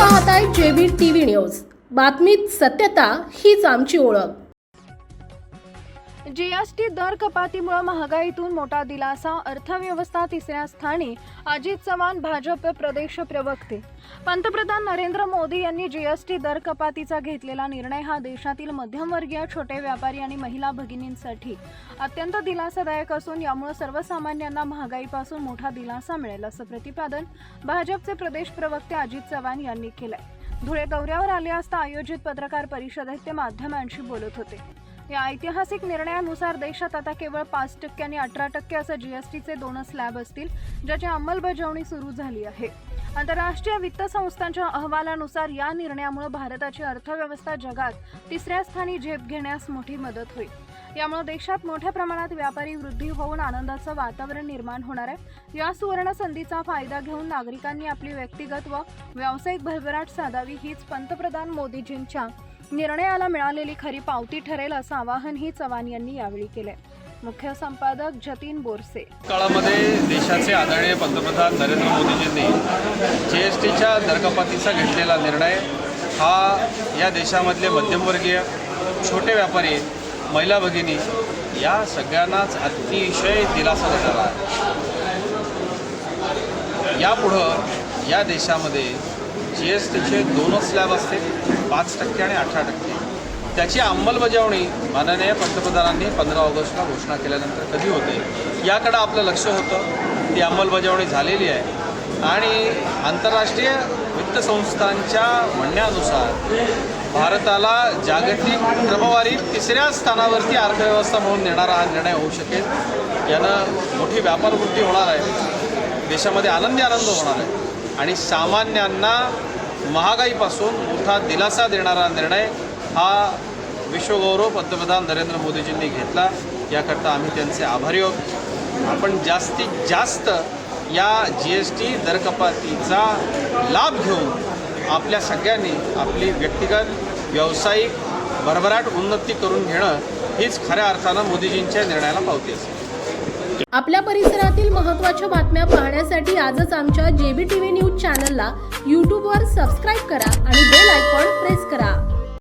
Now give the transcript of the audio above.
पाहताय JB TV news. बातमीत सत्यता हीच आमची ओळख. जीएसटी दर कपातीमुळे महागाईतून मोठा दिलासा अर्थव्यवस्था तिसऱ्या स्थानी अजित चव्हाण भाजप प्रदेश प्रवक्ते. पंतप्रधान नरेंद्र मोदी यांनी जीएसटी दर कपातीचा घेतलेला निर्णय हा देशातील मध्यमवर्गीय छोटे व्यापारी आणि महिला भगिनींसाठी अत्यंत दिलासादायक असून यामुळे सर्वसामान्यांना महागाईपासून मोठा दिलासा मिळेल असं प्रतिपादन भाजपचे प्रदेश प्रवक्ते अजित चव्हाण यांनी केलंय. धुळे दौऱ्यावर आले असता आयोजित पत्रकार परिषदेत ते माध्यमांशी बोलत होते. या ऐतिहासिक निर्णयानुसार देशात आता केवळ पाच टक्के आणि अठरा टक्के असं जीएसटीचे दोन स्लॅब असतील ज्याची अंमलबजावणी सुरू झाली आहे. आंतरराष्ट्रीय वित्त संस्थांच्या अहवालानुसार या निर्णयामुळे भारताची अर्थव्यवस्था जगात तिसऱ्या स्थानी झेप घेण्यास मोठी मदत होईल. यामुळे देशात मोठ्या प्रमाणात व्यापारी वृद्धी होऊन आनंदाचं वातावरण निर्माण होणार आहे. या सुवर्ण संधीचा फायदा घेऊन नागरिकांनी आपली व्यक्तिगत व व्यावसायिक भरभराट साधावी हीच पंतप्रधान मोदीजींच्या निर्णयाला मिळालेली खरी पावती ठरेल असं आवाहनही चव्हाण यांनी यावेळी केलंय. मुख्य संपादक जतीन बोरसे. काळामध्ये देशाचे आदरणीय पंतप्रधान नरेंद्र मोदीजींनी जी एस टीच्या दरकपातीचा घेतलेला निर्णय हा या देशामधले मध्यमवर्गीय छोटे व्यापारी महिला भगिनी या सगळ्यांनाच अतिशय दिलासा देणारा आहे. यापुढं या देशामध्ये जी एस टीचे दोनच स्लॅब असते पाच टक्के आणि अठरा टक्के. त्याची अंमलबजावणी माननीय पंतप्रधानांनी पंधरा ऑगस्टला घोषणा केल्यानंतर कधी होते याकडं आपलं लक्ष होतं. ती अंमलबजावणी झालेली आहे. आणि आंतरराष्ट्रीय वित्त संस्थांच्या म्हणण्यानुसार भारताला जागतिक क्रमवारीत तिसऱ्या स्थानावरती अर्थव्यवस्था म्हणून नेणारा हा निर्णय होऊ शकेल. यानं मोठी व्यापारवृत्ती होणार आहे. देशामध्ये आनंदी आनंद होणार आहे. आणि सामान्यांना महागाईपासून मोठा दिलासा देणारा निर्णय हा विश्वगौरव पंतप्रधान नरेंद्र मोदीजींनी घेतला. याकरता आम्ही त्यांचे आभारी आहोत. आपण जास्तीत जास्त या जी एस टी दरकपातीचा लाभ घेऊन आपल्या सगळ्यांनी आपली व्यक्तिगत व्यावसायिक भरभराट उन्नती करून घेणं हीच खऱ्या अर्थानं मोदीजींच्या निर्णयाला पावती असेल. आपल्या परिसरातील महत्त्वाच्या बातम्या पाहण्यासाठी आजच आमच्या जेबी टीव्ही न्यूज चॅनलला यूट्यूबवर सबस्क्राईब करा आणि बेल आयकॉन प्रेस करा.